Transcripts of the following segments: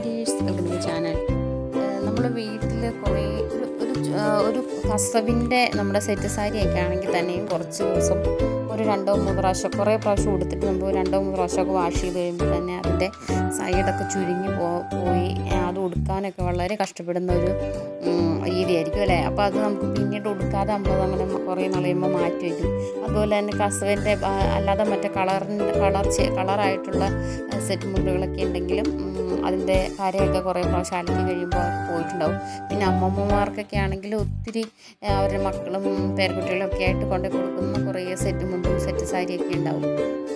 ഡീഴ്സ് welcome to channel നമ്മൾ വീട്ടിൽ കുറേ ഒരു ഒരു കസവിന്റെ നമ്മുടെ സെറ്റ് സാരിയൊക്കെ ആണെങ്കിൽ തന്നെയും കുറച്ച് ദിവസം ഒരു രണ്ടോ മൂന്നോ പ്രാവശ്യം കുറേ പ്രാവശ്യം ഉടുത്തിട്ട് നമ്മൾ രണ്ടോ മൂന്നോ പ്രാവശ്യമൊക്കെ വാഷ് ചെയ്ത് കഴിയുമ്പോൾ തന്നെ അതിന്റെ സൈഡൊക്കെ ചുരുങ്ങി പോയി അത് ഉടുക്കാനൊക്കെ വളരെ കഷ്ടപ്പെടുന്ന ഒരു രീതിയായിരിക്കും അല്ലേ? അപ്പോൾ അത് നമുക്ക് പിന്നീട് ഉടുക്കാതെ നമ്മൾ അങ്ങനെ കുറേ നളയുമ്പോൾ മാറ്റി വയ്ക്കും അതുപോലെ തന്നെ കസവിന്റെ അല്ലാതെ മറ്റേ കളറിന്റെ കളർ കളറായിട്ടുള്ള സെറ്റ് മുണ്ടുകളൊക്കെ ഉണ്ടെങ്കിലും അതിന്റെ കരയൊക്കെ കുറേ പ്രാവശ്യം അലക്കി കഴിയുമ്പോൾ പോയിട്ടുണ്ടാവും. പിന്നെ അമ്മമ്മമാർക്കൊക്കെ ആണെങ്കിൽ ഒത്തിരി അവരുടെ മക്കളും പേരക്കുട്ടികളും ഒക്കെ ആയിട്ട് കൊണ്ടു കൊടുക്കുന്ന കുറേ സെറ്റ് മുണ്ടും സെറ്റ് സാരിയൊക്കെ ഉണ്ടാവും.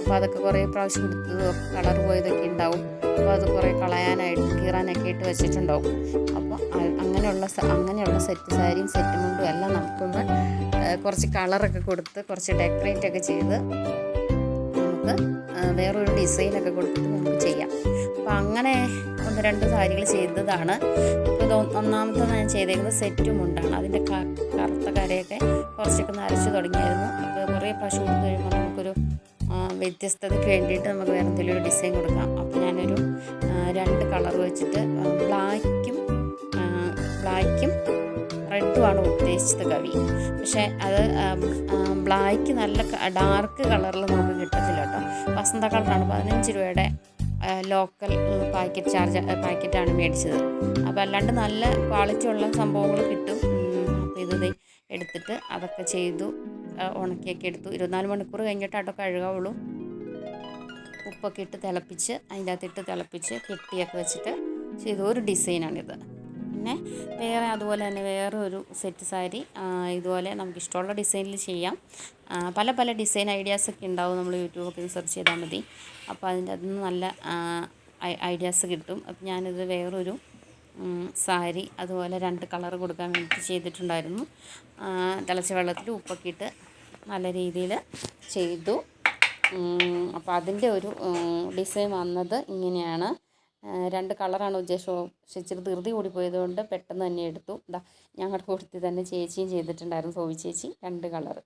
അപ്പോൾ അതൊക്കെ കുറേ പ്രാവശ്യം കൊടുത്തത് കളർ പോയതൊക്കെ ഉണ്ടാവും. അപ്പോൾ അത് കുറേ കളയാനായിട്ട് കീറാനൊക്കെ ഇട്ട് വെച്ചിട്ടുണ്ടാവും. അപ്പോൾ അങ്ങനെയുള്ള അങ്ങനെയുള്ള സെറ്റ് സാരിയും സെറ്റ് മുണ്ടും എല്ലാം നമുക്കൊന്ന് കുറച്ച് കളറൊക്കെ കൊടുത്ത് കുറച്ച് ഡെക്കറേറ്റ് ഒക്കെ ചെയ്ത് നമുക്ക് വേറൊരു ഡിസൈനൊക്കെ കൊടുത്തിട്ട് നമുക്ക് ചെയ്യാം. അപ്പം അങ്ങനെ ഒന്ന് രണ്ട് സാരികൾ ചെയ്തതാണ്. ഇപ്പോൾ ഒന്നാമത്തെ ഞാൻ ചെയ്തേക്കുന്നത് സെറ്റ് മുണ്ടാണ് അതിന്റെ കറുത്ത കരയൊക്കെ കുറച്ചൊക്കെ നരച്ച് തുടങ്ങിയായിരുന്നു. അപ്പോൾ കുറേ പ്രാവശ്യം കൊടുത്തു കഴിയുമ്പോൾ നമുക്കൊരു വ്യത്യസ്തതയ്ക്ക് വേണ്ടിയിട്ട് നമുക്ക് വേറെ എന്തെങ്കിലും ഒരു ഡിസൈൻ കൊടുക്കാം. അപ്പോൾ ഞാനൊരു രണ്ട് കളർ വെച്ചിട്ട് ബ്ലാക്കും ബ്ലാക്കും റെഡുമാണ് ഉദ്ദേശിച്ചത് കവി. പക്ഷേ അത് ബ്ലാക്ക് നല്ല ഡാർക്ക് കളറിൽ നമുക്ക് കിട്ടത്തില്ല കേട്ടോ. വസന്ത കളറാണ് പതിനഞ്ച് രൂപയുടെ ലോക്കൽ പാക്കറ്റ് ചാർജ് പാക്കറ്റാണ് മേടിച്ചത്. അപ്പോൾ അല്ലാണ്ട് നല്ല ക്വാളിറ്റി ഉള്ള സംഭവങ്ങൾ കിട്ടും. അപ്പോൾ ഇത് എടുത്തിട്ട് അതൊക്കെ ചെയ്തു ഉണക്കിയൊക്കെ എടുത്തു. ഇരുപത്തിനാല് മണിക്കൂർ കഴിഞ്ഞിട്ട് അതൊക്കെ കഴുകാവുള്ളൂ. ഉപ്പൊക്കെ ഇട്ട് തിളപ്പിച്ച് അതിന്റെ അകത്തിട്ട് തിളപ്പിച്ച് കെട്ടിയൊക്കെ വെച്ചിട്ട് ചെയ്ത ഒരു ഡിസൈനാണിത്. പിന്നെ വേറെ അതുപോലെ തന്നെ വേറെ ഒരു സെറ്റ് സാരി ഇതുപോലെ നമുക്ക് ഇഷ്ടമുള്ള ഡിസൈനിൽ ചെയ്യാം. പല പല ഡിസൈൻ ഐഡിയാസൊക്കെ ഉണ്ടാവും നമ്മൾ യൂട്യൂബൊക്കെ സെർച്ച് ചെയ്താൽ മതി. അപ്പോൾ അതിന്റെ അതിൽ നിന്ന് നല്ല ഐഡിയാസ് കിട്ടും. അപ്പോൾ ഞാനിത് വേറൊരു സാരി അതുപോലെ രണ്ട് കളർ കൊടുക്കാൻ വേണ്ടി ചെയ്തിട്ടുണ്ടായിരുന്നു. തിളച്ച വെള്ളത്തിൽ ഉപ്പൊക്കെ ഇട്ട് നല്ല രീതിയിൽ ചെയ്തു. അപ്പോൾ അതിന്റെ ഒരു ഡിസൈൻ വന്നത് ഇങ്ങനെയാണ്. രണ്ട് കളറാണ് ഉദ്ദേശം പക്ഷെ ഇച്ചിരി ധൃതി കൂടിപ്പോയതുകൊണ്ട് പെട്ടെന്ന് തന്നെ എടുത്തു. ഇതാ ഞങ്ങളുടെ കൂട്ടത്തിൽ തന്നെ ചേച്ചിയും ചെയ്തിട്ടുണ്ടായിരുന്നു സോവി ചേച്ചി രണ്ട് കളറ്.